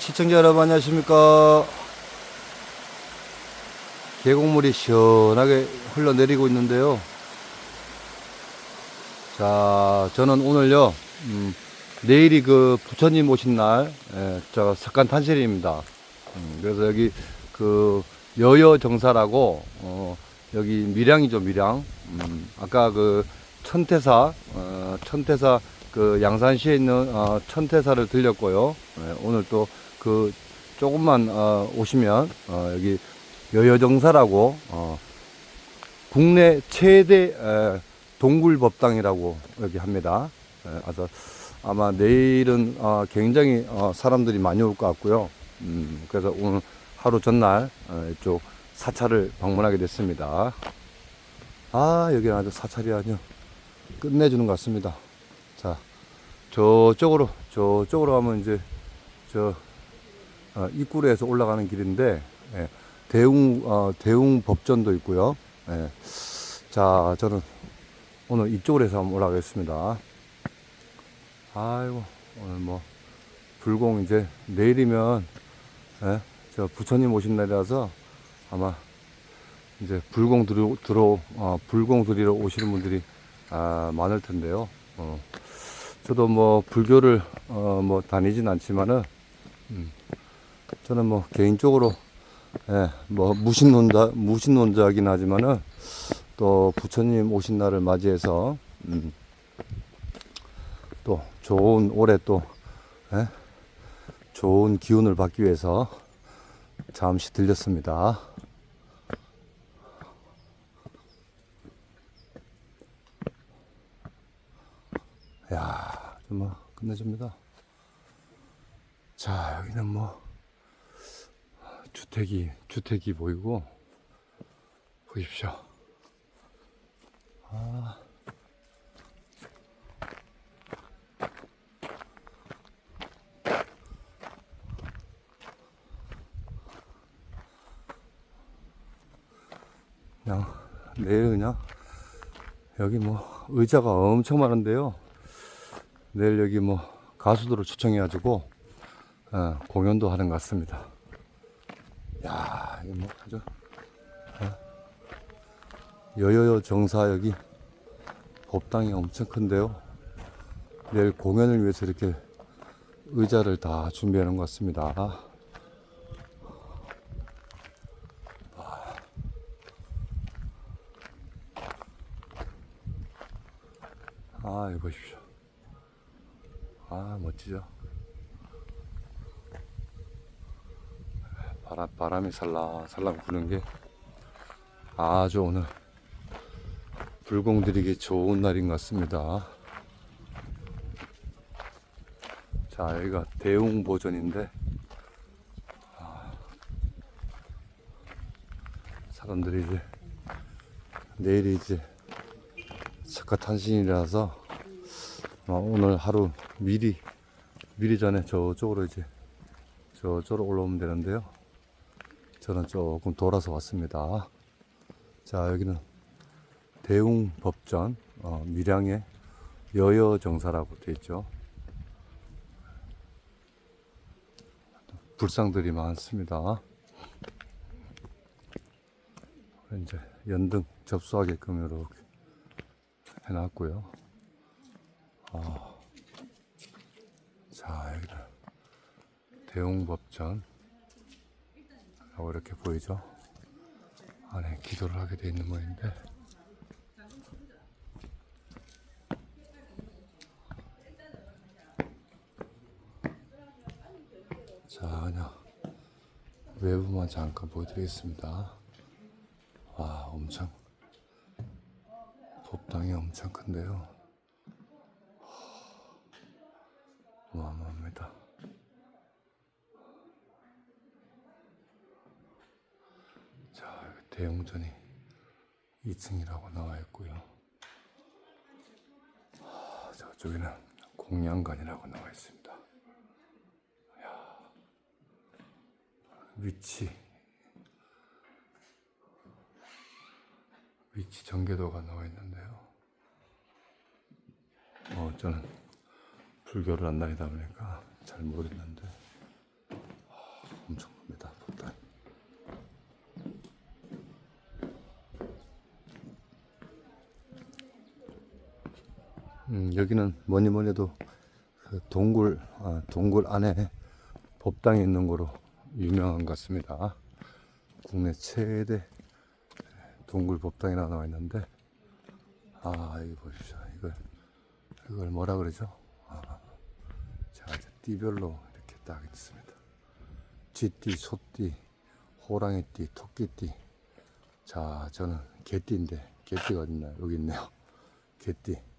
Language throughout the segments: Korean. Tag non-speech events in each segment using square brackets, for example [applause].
시청자 여러분 안녕하십니까? 계곡물이 시원하게 흘러내리고 있는데요. 자 저는 오늘요 음, 내일이 그 부처님 오신 날 예, 저 석간 탄실입니다. 음, 그래서 여기 그 여여 정사라고 어, 여기 밀양이죠 밀양. 음, 아까 그 천태사 어, 천태사 그 양산시에 있는 어, 천태사를 들렸고요. 예, 오늘 또 그 조금만 어, 오시면 어, 여기 여여정사라고 어, 국내 최대 에, 동굴법당이라고 여기 합니다. 에, 그래서 아마 내일은 어, 굉장히 어, 사람들이 많이 올 것 같고요. 음, 그래서 오늘 하루 전날 어, 이쪽 사찰을 방문하게 됐습니다. 아 여기는 아주 사찰이 아주 끝내주는 것 같습니다. 자 저쪽으로 저쪽으로 가면 이제 저 어, 입구로에서 올라가는 길인데 예, 대웅 어, 대웅 법전도 있고요. 예. 자 저는 오늘 이쪽으로 해서 한번 올라가겠습니다. 아이고 오늘 뭐 불공 이제 내일이면 예, 저 부처님 오신 날이라서 아마 이제 불공 들어 들어 어, 불공 드리러 오시는 분들이 아, 많을 텐데요. 어, 저도 뭐 불교를 어, 뭐 다니진 않지만은 음, 저는 뭐 개인적으로 예, 뭐 무신론자 무신론자긴 하지만은 또 부처님 오신 날을 맞이해서 음, 또 좋은 올해 또 예, 좋은 기운을 받기 위해서 잠시 들렸습니다. 야, 정말 끝내줍니다. 자, 여기는 뭐 주택이 주택이 보이고 보십시오. 아. 그냥 내일 그냥 여기 뭐 의자가 엄청 많은데요. 내일 여기 뭐 가수들을 초청해가지고 어, 공연도 하는 것 같습니다. 야, 이거 뭐 아주 어? 여여여 정사 여기 법당이 엄청 큰데요. 내일 공연을 위해서 이렇게 의자를 다 준비하는 것 같습니다. 아, 이거 보십시오. 아, 멋지죠? 바람, 바람이 살랑살랑 부는 게 아주 오늘 불공 들이기 좋은 날인 것 같습니다. 자, 여기가 대웅보전인데, 아, 사람들이 이제 내일이 이제 석가탄신이라서 어, 오늘 하루 미리 미리 전에 저쪽으로 이제 저쪽으로 올라오면 되는데요. 저는 조금 돌아서 왔습니다. 자 여기는 대웅 법전 어, 밀양의 여여 정사라고 되어 있죠. 불상들이 많습니다. 이제 연등 접수하게끔 이렇게 해놨고요. 아, 자 여기는 대웅법전 라고 이렇게 보이죠. 안에 기도를 하게 돼 있는 모양인데. 자, 그냥 외부만 잠깐 보여드리겠습니다. 와, 엄청 법당이 엄청 큰데요. 어마어마합니다. 자, 여기 대웅전이 2층이라고 나와 있고요. 아, 저쪽에는 공양관이라고 나와 있습니다. 이야, 위치 위치 전개도가 나와 있는데요. 어, 저는 불교를 안 다니다 보니까 잘 모르겠는데 음, 여기는 뭐니 뭐니 해도 그 동굴, 아, 동굴 안에 법당이 있는 거로 유명한 것 같습니다. 국내 최대 동굴 법당이라 나와 있는데, 아, 여기 보십시오. 이걸, 이걸 뭐라 그러죠? 아, 자, 이제 띠별로 이렇게 딱 있습니다. 쥐띠, 소띠, 호랑이띠, 토끼띠. 자, 저는 개띠인데, 개띠가 어딨나요? 여기 있네요. 개띠.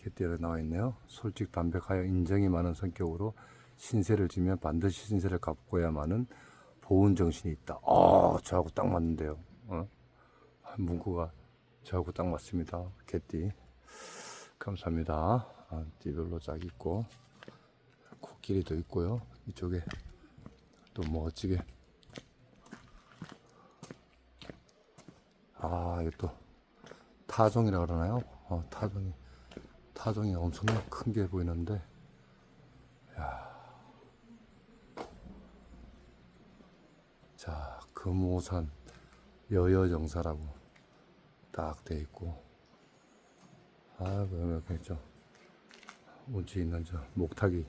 개띠가 나와 있네요. 솔직 담백하여 인정이 많은 성격으로 신세를 지면 반드시 신세를 갚고야만은 보훈 정신이 있다. 어, 저하고 딱 맞는데요. 어? 문구가 저하고 딱 맞습니다. 개띠. 감사합니다. 아, 띠별로 쫙 있고 코끼리도 있고요. 이쪽에 또 멋지게 아, 이거 또 타종이라 그러나요? 어, 타종이 타종이 엄청나게 큰 게 보이는데, 야. 자, 금오산 여여정사라고 딱 돼 있고, 아, 그러면 있죠. 운치 있는 저 목탁이,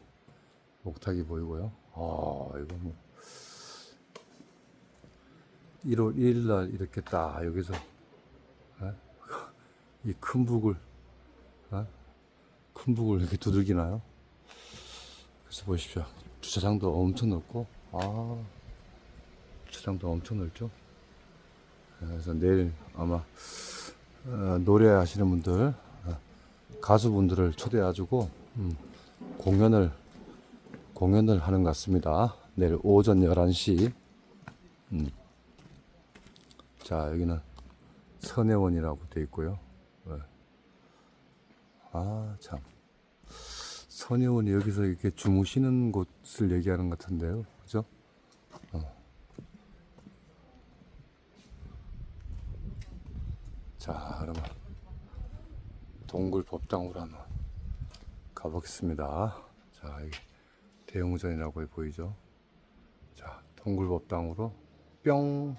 목탁이 보이고요. 아, 이거 뭐. 1월 1일 날 이렇게 딱 여기서, [laughs] 이 큰 북을, 어? 큰 북을 이렇게 두들기나요? 그래서 보십시오. 주차장도 엄청 넓고, 아, 주차장도 엄청 넓죠? 그래서 내일 아마, 어, 노래 하시는 분들, 어, 가수분들을 초대해가지고, 음, 공연을, 공연을 하는 것 같습니다. 내일 오전 11시. 음. 자, 여기는 선혜원이라고 되어 있고요. 네. 아, 참. 선혜원이 여기서 이렇게 주무시는 곳을 얘기하는 것 같은데요. 그죠? 어. 자, 그러면 동굴 법당으로 한번 가보겠습니다. 자, 여기 대웅전이라고 보이죠? 자, 동굴 법당으로 뿅!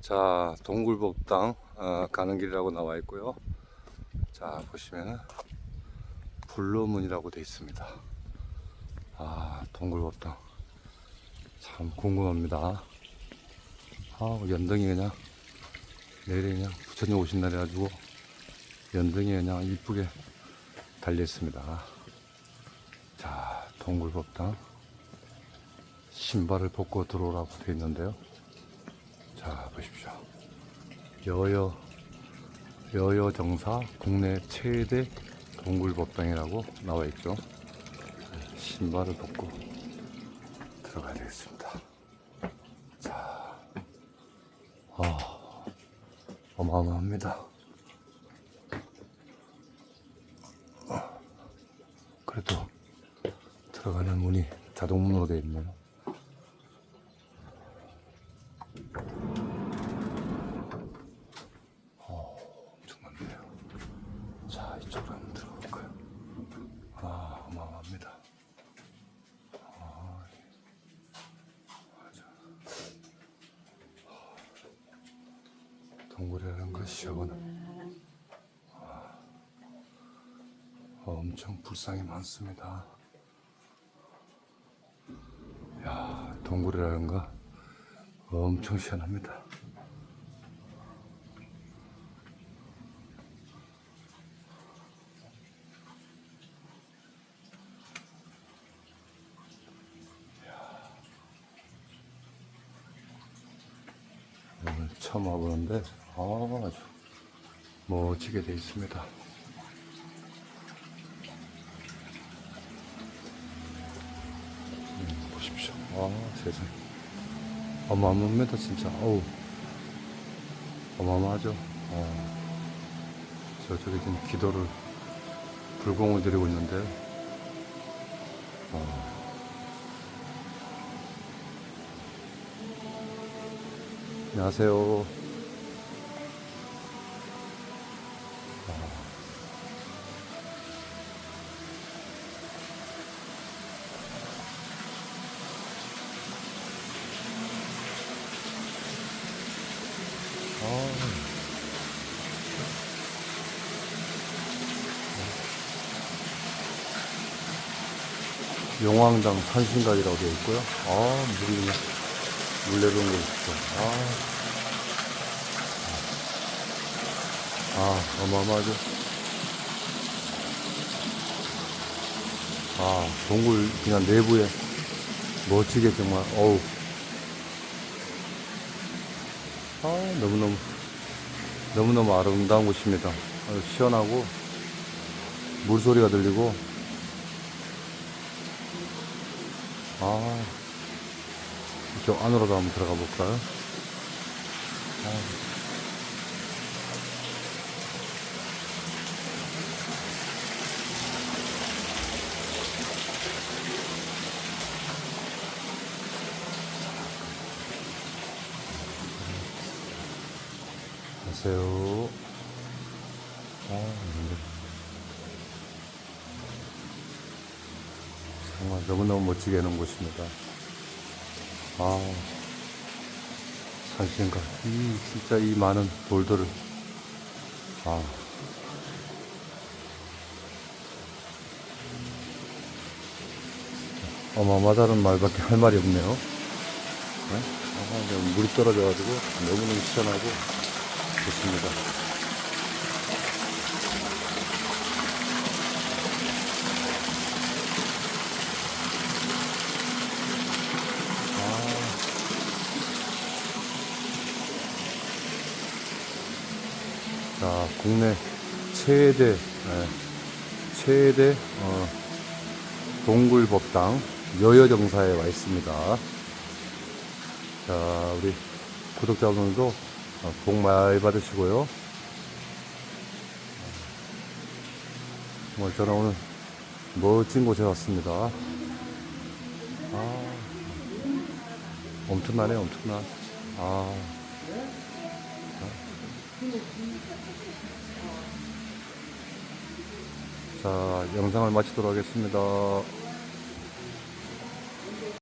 자, 동굴 법당 어, 가는 길이라고 나와 있고요. 자, 보시면은 불로문이라고 돼 있습니다. 아, 동굴법당 참 궁금합니다. 아, 연등이 그냥 내일이 그냥 부처님 오신 날이 가지고 연등이 그냥 이쁘게 달려 있습니다. 자, 동굴법당 신발을 벗고 들어오라고 돼 있는데요. 자, 보십시오. 여여, 여여 정사 국내 최대 동굴법당이라고 나와 있죠. 신발을 벗고 들어가야 되겠습니다. 자, 아, 어마어마합니다. 어, 그래도 들어가는 문이 자동문으로 되어 있네요. 자, 이쪽으로 한번 들어볼까요? 아, 어마어마합니다. 아, 맞아. 동굴이라는 것이 여건 아, 엄청 불상이 많습니다. 야, 동굴이라는 거 엄청 시원합니다. 오늘 아, 아주 멋지게 되어 있습니다. 음, 보십시오. 아 세상. 어마어마합니다 진짜. 어우 어마어마하죠. 어. 저쪽에 지금 기도를 불공을 드리고 있는데. 어. 안녕하세요. 용왕당 산신각이라고 되어 있고요. 아, 물이 그냥 물 내려오는 거 있죠. 아, 아, 어마어마하죠. 아, 동굴 그냥 내부에 멋지게 정말, 어우. 아, 너무너무, 너무너무 아름다운 곳입니다. 시원하고, 물소리가 들리고, 아, 이쪽 안으로도 한번 들어가 볼까요? 아. 안녕하세요. 아, 근데 정말 너무너무 멋지게 해놓은 곳입니다. 아, 산신가. 이, 진짜 이 많은 돌들을. 아. 어마어마하다는 말밖에 할 말이 없네요. 네? 아, 물이 떨어져가지고 너무너무 시원하고 좋습니다. 자, 국내 최대, 예, 최대, 어, 동굴법당 여여정사에 와 있습니다. 자, 우리 구독자분들도 어, 복 많이 받으시고요. 정말 저는 오늘 멋진 곳에 왔습니다. 아, 엄청나네, 엄청나. 아. 자, 영상을 마치도록 하겠습니다.